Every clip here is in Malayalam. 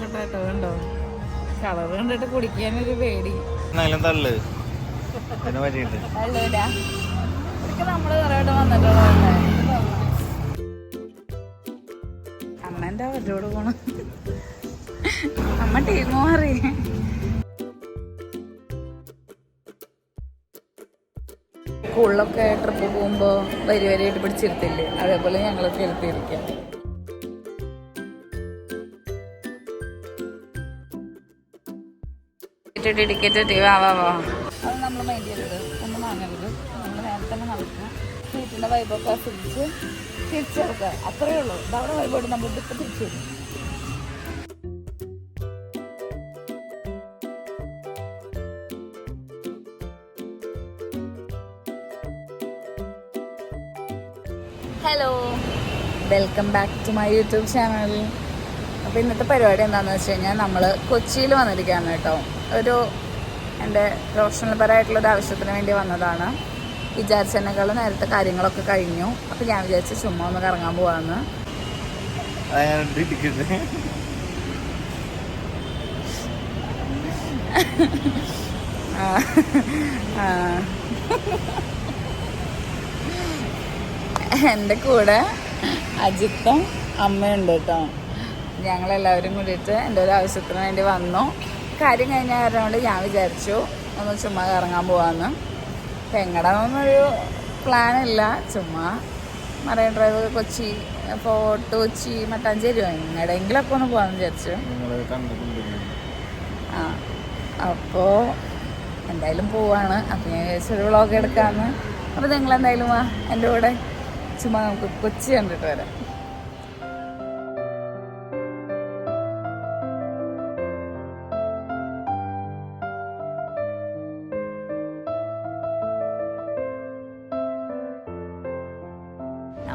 കേട്ടോ കണ്ടോ? കളർ കണ്ടിട്ട് കുടിക്കാനൊരു പേടി. എന്നാലും തള്ളു. അതിനെ പറ്റിയിട്ട്. അല്ലൂല ഇതൊക്കെ നമ്മൾ കുറേ വട്ടം വന്നിട്ടുള്ളതല്ലേ അമ്മേന്റെ അവരോട് പോണം? അമ്മ ടീം മാറി. സ്കൂളിലൊക്കെ ട്രിപ്പ് പോകുമ്പോൾ വരി വരിയായിട്ട് പിടിച്ചിരുത്തില്ലേ? അതേപോലെ ഞങ്ങളൊക്കെ ഇരുത്തിയിരിക്കാം വാ വാ വാ അത് നമ്മൾ മൈൻഡ് ചെയ്യരുത്. ഒന്നും വാങ്ങരുത് നമ്മൾ തന്നെ നടക്കുക സീറ്റിന്റെ വൈബൊക്കെ ആസ്വദിച്ച് തിരിച്ചെടുക്കുക. അത്രയേ ഉള്ളൂ. വൈബോട് നമ്മൾ ഇതിപ്പോൾ തിരിച്ചു hello welcome back to my YouTube channel അപ്പോൾ ഇന്നത്തെ പരിപാടി എന്താണെന്ന് വെച്ച് കഴിഞ്ഞാൽ നമ്മൾ കൊച്ചിയിൽ വന്നിരിക്കുകയാണ് കേട്ടോ. ഒരു എന്റെ പ്രൊഫഷണൽ പരമായിട്ടുള്ള ഒരു ആവശ്യത്തിന് വേണ്ടി വന്നതാണ്. വിചാരിച്ചതിനേക്കാൾ നേരത്തെ കാര്യങ്ങളൊക്കെ കഴിഞ്ഞു. അപ്പോൾ ഞാൻ വിചാരിച്ച ചുമ്മാ ഒന്ന് കറങ്ങാൻ പോവാന്ന്. എന്റെ കൂടെ അജിത്തും അമ്മയുണ്ട് കേട്ടോ. ഞങ്ങളെല്ലാവരും കൂടിയിട്ട് എന്റെ ഒരു ആവശ്യത്തിന് വേണ്ടി വന്നു. കാര്യം കഴിഞ്ഞ കാരണം ഞാൻ വിചാരിച്ചു ഒന്ന് ചുമ്മാ കറങ്ങാൻ പോവാന്ന്. പ്ലാൻ ഇല്ല. ചുമ്മാ marine drive Kochi fort Kochi മട്ടാഞ്ചേരിയോ ഒക്കെ ഒന്ന് പോകാമെന്ന് വിചാരിച്ചു. ആ അപ്പോ എന്തായാലും പോവാണ്. അപ്പം ഞാൻ വിചാരിച്ചൊരു വ്ളോഗ് എടുക്കാമെന്ന് അപ്പോൾ നിങ്ങൾ എന്തായാലും വാ എന്റെ കൂടെ. ചുമ്മാ നമുക്ക് കൊച്ചി കണ്ടിട്ട് വരാം.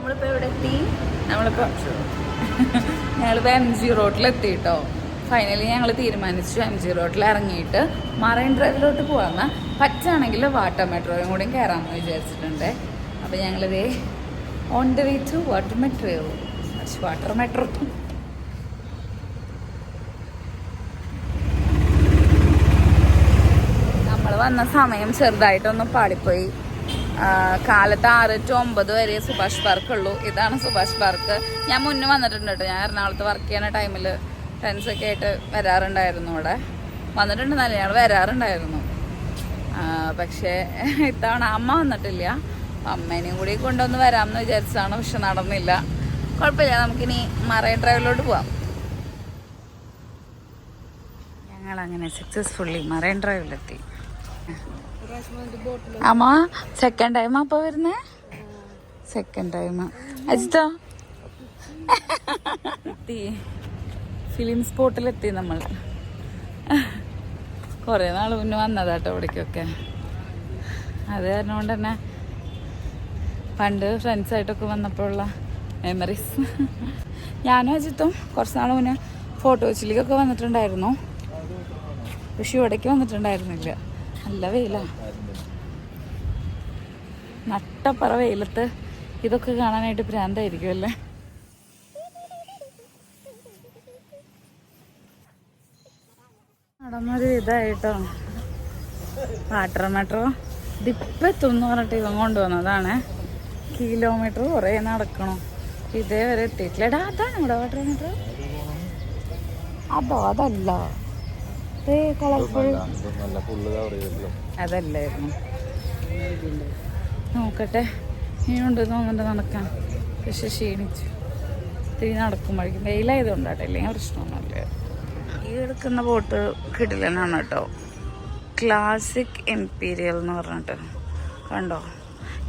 നമ്മളിപ്പോൾ എവിടെ എത്തി? നമ്മളിപ്പോൾ ഞങ്ങളിപ്പോൾ എം ജി റോട്ടിലെത്തി കേട്ടോ ഫൈനലി ഞങ്ങൾ തീരുമാനിച്ചു എം ജി റോഡിൽ ഇറങ്ങിയിട്ട് മറൈൻ ഡ്രൈവിലോട്ട് പോകാമെന്ന് പറ്റാണെങ്കിൽ വാട്ടർ മെട്രോയും കൂടി കയറാമെന്ന് വിചാരിച്ചിട്ടുണ്ട്. അപ്പോൾ ഞങ്ങളിത് on the way to water metro water metro നമ്മൾ വന്ന സമയം ചെറുതായിട്ടൊന്ന് പാടിപ്പോയി ആ, കാലത്ത് ആറ് ടു ഒമ്പത് വരെ സുഭാഷ് പാർക്ക് ഉള്ളൂ. ഇതാണ് സുഭാഷ് പാർക്ക് ഞാൻ മുന്നേ വന്നിട്ടുണ്ട് കേട്ടോ. ഞാൻ എറണാകുളത്ത് വർക്ക് ചെയ്യുന്ന ടൈമിൽ ഫ്രണ്ട്സൊക്കെ ആയിട്ട് വരാറുണ്ടായിരുന്നു ഇവിടെ. വന്നിട്ടുണ്ടെന്നല്ല ഞങ്ങൾ വരാറുണ്ടായിരുന്നു. പക്ഷേ ഇത്തവണ അമ്മ വന്നിട്ടില്ല. അമ്മേനെയും കൂടി കൊണ്ടുവന്ന് വരാമെന്ന് വിചാരിച്ചതാണ് പക്ഷെ നടന്നില്ല. കുഴപ്പമില്ല നമുക്കിനി മറൈൻ ഡ്രൈവിലോട്ട് പോവാം. ഞങ്ങൾ അങ്ങനെ സക്സസ്ഫുള്ളി മറൈൻ ഡ്രൈവിലെത്തി. അമ്മ സെക്കൻഡ് ടൈം അപ്പൊ വരുന്നേ? സെക്കൻഡ് ടൈം അജിത്തോ? എത്തി. ഫിലിം സ്പോട്ടിലെത്തി നമ്മൾ കുറേ നാൾ മുന്നേ വന്നതാട്ടോ ഇവിടേക്കൊക്കെ. അത് കാരണം തന്നെ പണ്ട് ഫ്രണ്ട്സായിട്ടൊക്കെ വന്നപ്പോഴുള്ള മെമ്മറീസ് ഞാനും അജിത്തും കുറച്ച് നാൾ മുന്നേ ഫോട്ടോ വെച്ചിലേക്കൊക്കെ വന്നിട്ടുണ്ടായിരുന്നു. പക്ഷെ ഇവിടേക്ക് വന്നിട്ടുണ്ടായിരുന്നില്ല. നല്ല വെയില. നട്ടപ്പറ വെയിലത്ത്. ഇതൊക്കെ കാണാനായിട്ട് ഭ്രാന്തായിരിക്കും അല്ലേ? നടന്നൊരു ഇതായിട്ടോ. വാട്ടർ മെട്രോ ഇതിപ്പം പറഞ്ഞിട്ട് പറഞ്ഞിട്ട് ഇവൻ കൊണ്ടുവന്നതാണ്. കിലോമീറ്റർ കുറേ നടക്കണം. ഇതേ വരെ എത്തിയിട്ടില്ല അതാണ് ഇവിടെ വാട്ടർ മെട്രോ അതോ അതല്ല. ഏ കളർഫുൾ അതല്ലായിരുന്നു. നോക്കട്ടെ. ഇനിയുണ്ട് തോന്നുന്നുണ്ട് നടക്കാൻ. പക്ഷെ ക്ഷീണിച്ചു. ഇത്തിരി നടക്കുമ്പോഴേക്കും. വെയിലായതുകൊണ്ടാട്ടെ. ഇല്ലെങ്കിൽ പ്രശ്നമൊന്നുമില്ല. ഈ എടുക്കുന്ന ബോട്ട് കിടിലനാണ് കേട്ടോ. ക്ലാസിക് എംപീരിയൽ എന്ന് പറഞ്ഞിട്ട്. കണ്ടോ?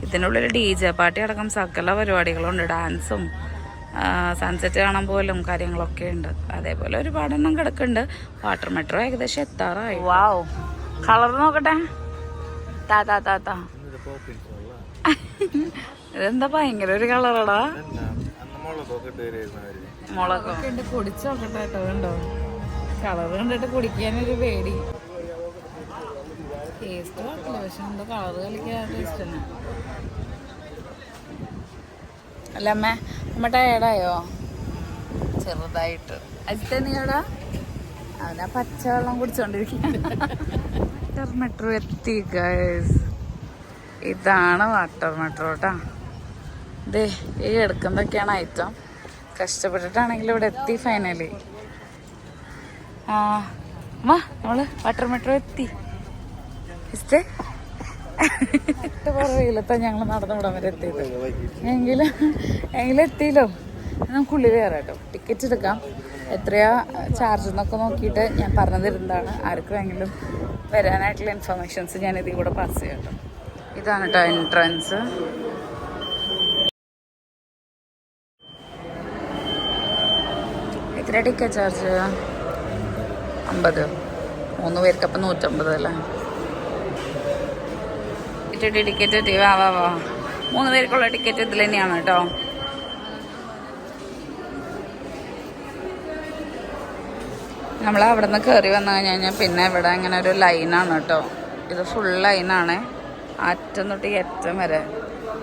ഇതിനുള്ളിൽ ഡി ജെ പാർട്ടി അടക്കം സകല പരിപാടികളുണ്ട്. ഡാൻസും സൺസെറ്റ് കാണാൻ പോലും കാര്യങ്ങളൊക്കെ ഉണ്ട്. അതേപോലെ ഒരുപാടെണ്ണം കിടക്കുന്നുണ്ട്. വാട്ടർ മെട്രോ ഏകദേശം എത്താറായി. വാവ് കളർ നോക്കട്ടെ. താ താ താ താ. ഇതെന്താ ഭയങ്കര ഒരു കളറടാ. മുളകൊക്കെ ഉണ്ട് കുടിച്ചു നോക്കട്ടെ കേട്ടോ കണ്ടോ? കളർ കണ്ടിട്ട് കുടിക്കാനൊരു പേടി. ടേസ്റ്റ് കുഴപ്പമില്ല പക്ഷെ എന്തോ കളർ കളിക്കാൻ ടേസ്റ്റ് തന്നെ അല്ല അമ്മ അമ്മ ടയർഡായോ ചെറുതായിട്ട്. അജിത്ത നീടാ അവനാ പച്ചവെള്ളം കുടിച്ചോണ്ടിരിക്കുക മെട്രോ എത്തി ഗൈസ് ഇതാണ് വാട്ടർ മെട്രോ കേട്ടാ ദേ ഈ എടുക്കുന്നതൊക്കെയാണ് ഐറ്റം കഷ്ടപ്പെട്ടിട്ടാണെങ്കിൽ ഇവിടെ എത്തി ഫൈനലി ആ അമ്മ നമ്മൾ വാട്ടർ മെട്രോ എത്തി. ഇഷ്ടേ പറയില്ലത്താ ഞങ്ങൾ നടന്നു വിടാൻ വരെ എത്തിയത്. എങ്കിലും എങ്കിലും എത്തിയില്ലോ. നമുക്ക് ഉള്ളിൽ കയറാം കേട്ടോ ടിക്കറ്റ് എടുക്കാം. എത്രയാ ചാർജ് എന്നൊക്കെ നോക്കിയിട്ട് ഞാൻ പറഞ്ഞു തരുന്നതാണ് ആർക്കെങ്കിലും വരാനായിട്ടുള്ള ഇൻഫർമേഷൻസ് ഞാൻ ഇതിൽ കൂടെ പാസ് ചെയ്യാം കേട്ടോ ഇതാണ് കേട്ടോ എൻട്രൻസ് എത്ര ടിക്കറ്റ് ചാർജ് അമ്പത്. മൂന്ന് പേർക്ക് അപ്പം നൂറ്റമ്പത് അല്ലേ? ടിക്കറ്റ് ടിക്കറ്റ് വാ വാ വാ. മൂന്ന് പേർക്കുള്ള ടിക്കറ്റ് ഇതിൽ തന്നെയാണ് കേട്ടോ. നമ്മൾ അവിടെ നിന്ന് കയറി വന്നു കഴിഞ്ഞ് കഴിഞ്ഞാൽ പിന്നെ ഇവിടെ ഇങ്ങനെ ഒരു ലൈനാണ് കേട്ടോ. ഇത് ഫുൾ ലൈനാണ് അറ്റം തൊട്ട് ഏറ്റം വരെ.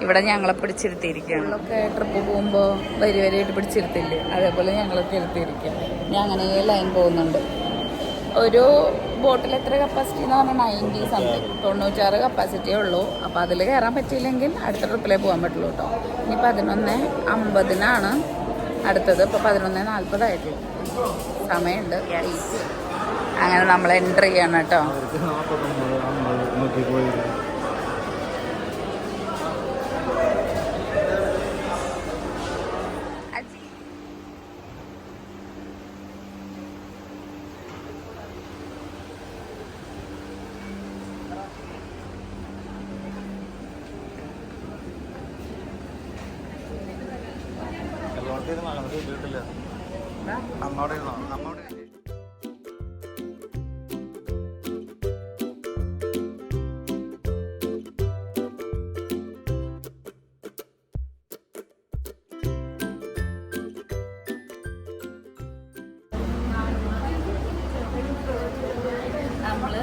ഇവിടെ ഞങ്ങളെ പിടിച്ചിരുത്തിയിരിക്കുകയാണ്. നമ്മളൊക്കെ ട്രിപ്പ് പോകുമ്പോൾ വരി വരിയായിട്ട് പിടിച്ചിരുത്തില്ലേ? അതേപോലെ ഞങ്ങളൊക്കെ ഇരുത്തിയിരിക്കുക ഞാൻ അങ്ങനെ ലൈൻ പോകുന്നുണ്ട്. ഒരു ബോട്ടിൽ എത്ര കപ്പാസിറ്റി എന്ന് പറഞ്ഞാൽ നയന്റി സംതിങ് തൊണ്ണൂറ്റാറ് കപ്പാസിറ്റിയേ ഉള്ളൂ അപ്പോൾ അതിൽ കയറാൻ പറ്റിയില്ലെങ്കിൽ അടുത്ത ട്രിപ്പിലേ പോകാൻ പറ്റുള്ളൂ കേട്ടോ ഇനി പതിനൊന്ന് അമ്പതിനാണ് അടുത്തത് ഇപ്പോൾ പതിനൊന്ന് നാൽപ്പതായിട്ടുള്ളൂ സമയമുണ്ട് അങ്ങനെ നമ്മൾ എന്റർ ചെയ്യണം കേട്ടോ നാൽപ്പത്തൊമ്പത് അമ്പത് നോക്കി പോയി നമ്മോടെ ഇരുന്നോ നമ്മോടെ നമ്മൾ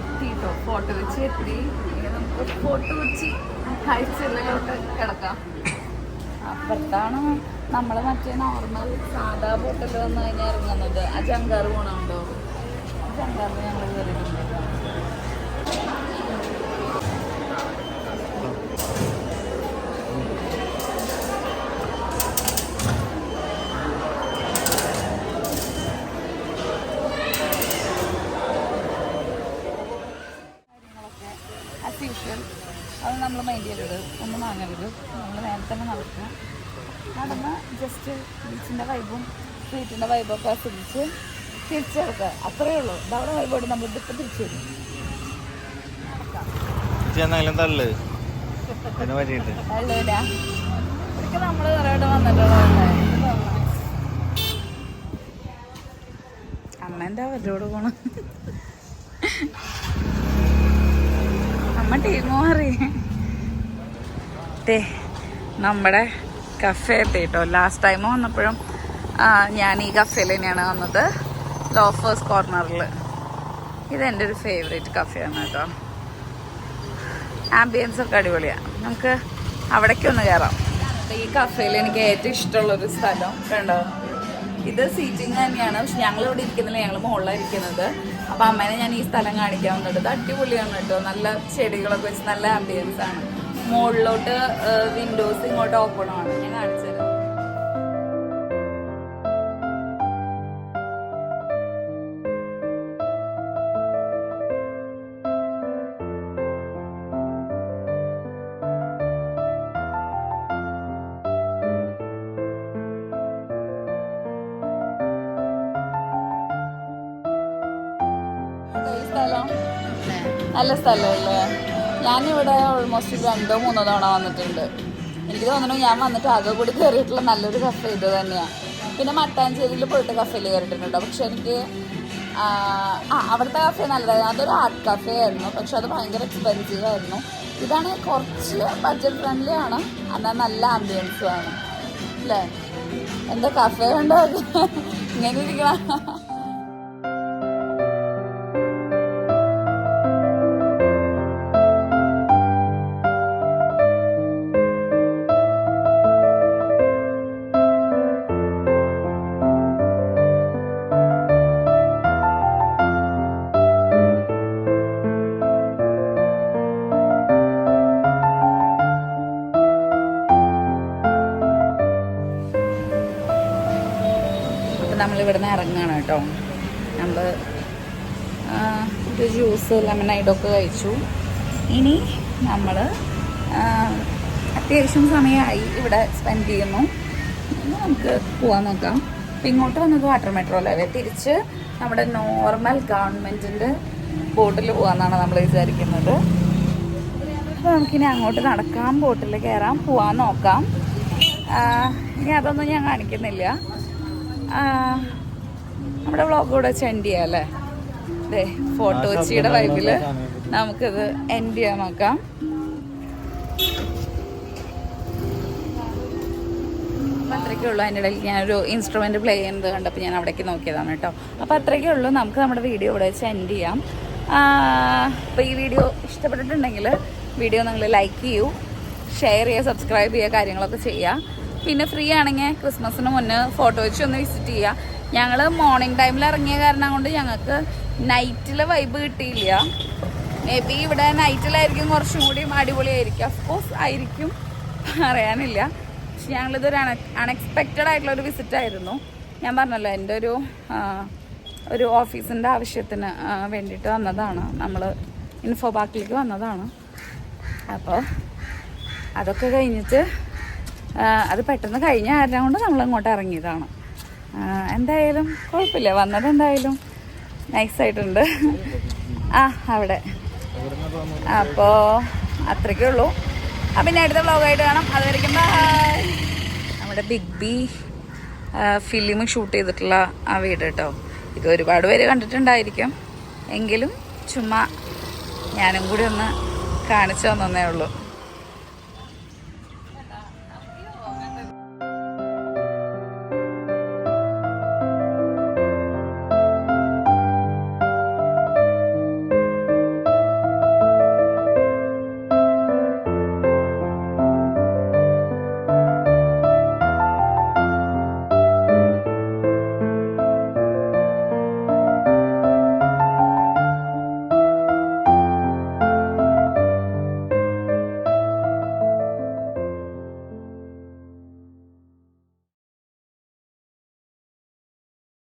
എത്തിട്ടോ? ഫോട്ടോ വെച്ച് എത്തി. നമുക്ക് ഫോട്ടോ വെച്ച് കാഴ്ചകളിലോട്ട് കിടക്കാം. അപ്പുറത്താണ് നമ്മൾ മറ്റേ നോർമൽ സാധാ ബോട്ടിൽ വന്ന് കഴിഞ്ഞാൽ ഇറങ്ങുന്നത്. ആ ചങ്കാറ് പോണുണ്ടോ ആ ജങ്കാറിന് ഞങ്ങൾ കയറിയിട്ടുണ്ട് കാര്യങ്ങളൊക്കെ ആസ് യൂഷ്വൽ അത് നമ്മൾ മൈൻഡ് ചെയ്യരുത് ഒന്നും വാങ്ങരുത് നമ്മൾ നേരെ തന്നെ നടക്കുക നടന്ന് ജസ്റ്റ് ബീച്ചിന്റെ വൈബും സ്ട്രീറ്റിന്റെ വൈബൊക്കെ ആസ്വദിച്ച് തിരിച്ചെടുക്കുക അത്രയേ ഉള്ളൂ. ഇതവിടെ വൈബോട് നമ്മൾ ഇതിപ്പോൾ തിരിച്ചു വരും. തള്ളു. അതിന് പറ്റിയിട്ട് അല്ലൂല ഇതൊക്കെ നമ്മൾ അമ്മ എന്താ അവരോട് പോണം? അമ്മ ടീം മാറി. ദേ നമ്മുടെ കഫേ എത്തിട്ടോ ലാസ്റ്റ് ടൈം വന്നപ്പോഴും ഞാൻ ഈ കഫേയിൽ തന്നെയാണ് വന്നത്. ലോഫേഴ്സ് കോർണറിൽ ഇതെന്റെ ഒരു ഫേവറേറ്റ് കഫേയാണ് കേട്ടോ. ആംബിയൻസ് ഒക്കെ അടിപൊളിയാണ് നമുക്ക് അവിടേക്ക് ഒന്ന് കയറാം ഈ കഫേയിൽ എനിക്ക് ഏറ്റവും ഇഷ്ടമുള്ളൊരു സ്ഥലം കണ്ടോ? ഇത് സീറ്റിംഗ് തന്നെയാണ്. പക്ഷെ ഞങ്ങൾ ഇവിടെ ഇരിക്കുന്നില്ല. ഞങ്ങൾ മുകളിലാണ് ഇരിക്കുന്നത്. അപ്പം അമ്മേനെ ഞാൻ ഈ സ്ഥലം കാണിക്കാൻ വന്നിട്ട് അടിപൊളിയാണ് കേട്ടോ. നല്ല ചെടികളൊക്കെ വെച്ച് നല്ല ആംബിയൻസ് ആണ്. മുകളിലോട്ട് വിൻഡോസ് ഇങ്ങോട്ട് ഓപ്പൺ ആണ് ഞാൻ കാണിച്ചു തരാം. നല്ല സ്ഥലമല്ലേ ഞാനിവിടെ ഓൾമോസ്റ്റ് രണ്ടോ മൂന്നോ തവണ വന്നിട്ടുണ്ട്. എനിക്ക് തോന്നുന്നു ഞാൻ വന്നിട്ട് ആകെ കൂടി കയറിയിട്ടുള്ള നല്ലൊരു കഫേ ഇത് തന്നെയാണ് പിന്നെ മട്ടാഞ്ചേരിയിൽ പോയിട്ട് കഫേയിൽ കയറിയിട്ടുണ്ട് പക്ഷെ എനിക്ക് ആ അവിടുത്തെ കഫേ നല്ലതായിരുന്നു. അതൊരു ആർട്ട് കഫേ ആയിരുന്നു. പക്ഷെ അത് ഭയങ്കര എക്സ്പെൻസീവ് ആയിരുന്നു. ഇതാണ് കുറച്ച് ബഡ്ജറ്റ് ഫ്രണ്ട്ലി ആണ്. എന്നാൽ നല്ല ആംബിയൻസും ആണ്. അല്ലേ? എന്താ കഫേ കണ്ടോ? ഇങ്ങനെ ഇരിക്കണം. ആണ് കേട്ടോ. നമ്മൾ ഒരു ജ്യൂസ് ലെമണൈഡൊക്കെ കഴിച്ചു. ഇനി നമ്മൾ അത്യാവശ്യം സമയമായി ഇവിടെ സ്പെൻഡ് ചെയ്യുന്നു. നമുക്ക് പോകാൻ നോക്കാം. അപ്പം ഇങ്ങോട്ട് വന്നത് വാട്ടർ മെട്രോയിലല്ലേ തിരിച്ച് നമ്മുടെ നോർമൽ ഗവൺമെന്റിന്റെ ബോട്ടിൽ പോകാമെന്നാണ് നമ്മൾ വിചാരിക്കുന്നത്. അപ്പോൾ നമുക്കിനി അങ്ങോട്ട് നടക്കാം ബോട്ടിൽ കയറാം പോവാൻ നോക്കാം. ഇനി അതൊന്നും ഞാൻ കാണിക്കുന്നില്ല. നമ്മുടെ വ്ളോഗ് കൂടെ സെൻഡ് ചെയ്യാം അല്ലേ അതെ ഫോട്ടോ കൊച്ചിയുടെ വൈബിൽ നമുക്കിത് എൻഡ് ചെയ്യാൻ നോക്കാം അത്രയ്ക്കേ ഉള്ളൂ അതിന്റെ ഇടയിൽ ഞാനൊരു ഇൻസ്ട്രുമെന്റ് പ്ലേ ചെയ്യുന്നത് കണ്ടപ്പോൾ ഞാൻ അവിടേക്ക് നോക്കിയതാണ് കേട്ടോ അപ്പോൾ അത്രയ്ക്കേ ഉള്ളൂ നമുക്ക് നമ്മുടെ വീഡിയോ ഇവിടെ വെച്ച് എൻഡ് ചെയ്യാം അപ്പോൾ ഈ വീഡിയോ ഇഷ്ടപ്പെട്ടിട്ടുണ്ടെങ്കിൽ വീഡിയോ നിങ്ങൾ ലൈക്ക് ചെയ്യൂ ഷെയർ ചെയ്യുക സബ്സ്ക്രൈബ് ചെയ്യുക കാര്യങ്ങളൊക്കെ ചെയ്യുക പിന്നെ ഫ്രീ ആണെങ്കിൽ ക്രിസ്മസിന് മുന്നേ ഫോട്ടോ വെച്ച് ഒന്ന് വിസിറ്റ് ചെയ്യുക ഞങ്ങൾ മോർണിംഗ് ടൈമിൽ ഇറങ്ങിയ കാരണം കൊണ്ട് ഞങ്ങൾക്ക് നൈറ്റിലെ വൈബ് കിട്ടിയില്ല. മേ ബി ഇവിടെ നൈറ്റിലായിരിക്കും കുറച്ചും കൂടി അടിപൊളിയായിരിക്കും. അഫ്കോഴ്സ് ആയിരിക്കും. പറയാനില്ല. പക്ഷെ ഞങ്ങളിതൊരു അണ അൺഎക്സ്പെക്റ്റഡ് ആയിട്ടുള്ള ഒരു വിസിറ്റ് ആയിരുന്നു. ഞാൻ പറഞ്ഞല്ലോ എന്റെ ഒരു ഒരു ഓഫീസിന്റെ ആവശ്യത്തിന് വേണ്ടിയിട്ട് വന്നതാണ്. നമ്മൾ ഇൻഫോ പാർക്കിലേക്ക് വന്നതാണ്. അപ്പോൾ അതൊക്കെ കഴിഞ്ഞിട്ട് അത് പെട്ടെന്ന് കഴിഞ്ഞ കാരണം കൊണ്ട് നമ്മൾ ഇങ്ങോട്ട് ഇറങ്ങിയതാണ്. എന്തായാലും കുഴപ്പമില്ല. വന്നത് എന്തായാലും നൈസായിട്ടുണ്ട് ആ അവിടെ. അപ്പോൾ അത്രയ്ക്കേ ഉള്ളൂ. അപ്പം പിന്നെ അടുത്ത വ്ളോഗായിട്ട് കാണാം. അതുവരെയ്ക്കും ബൈ നമ്മുടെ ബിഗ് ബി ഫിലിം ഷൂട്ട് ചെയ്തിട്ടുള്ള ആ വീട് കേട്ടോ. ഇത് ഒരുപാട് പേര് കണ്ടിട്ടുണ്ടായിരിക്കും. എങ്കിലും ചുമ്മാ ഞാനും കൂടി ഒന്ന് കാണിച്ചു തന്നേ ഉള്ളൂ.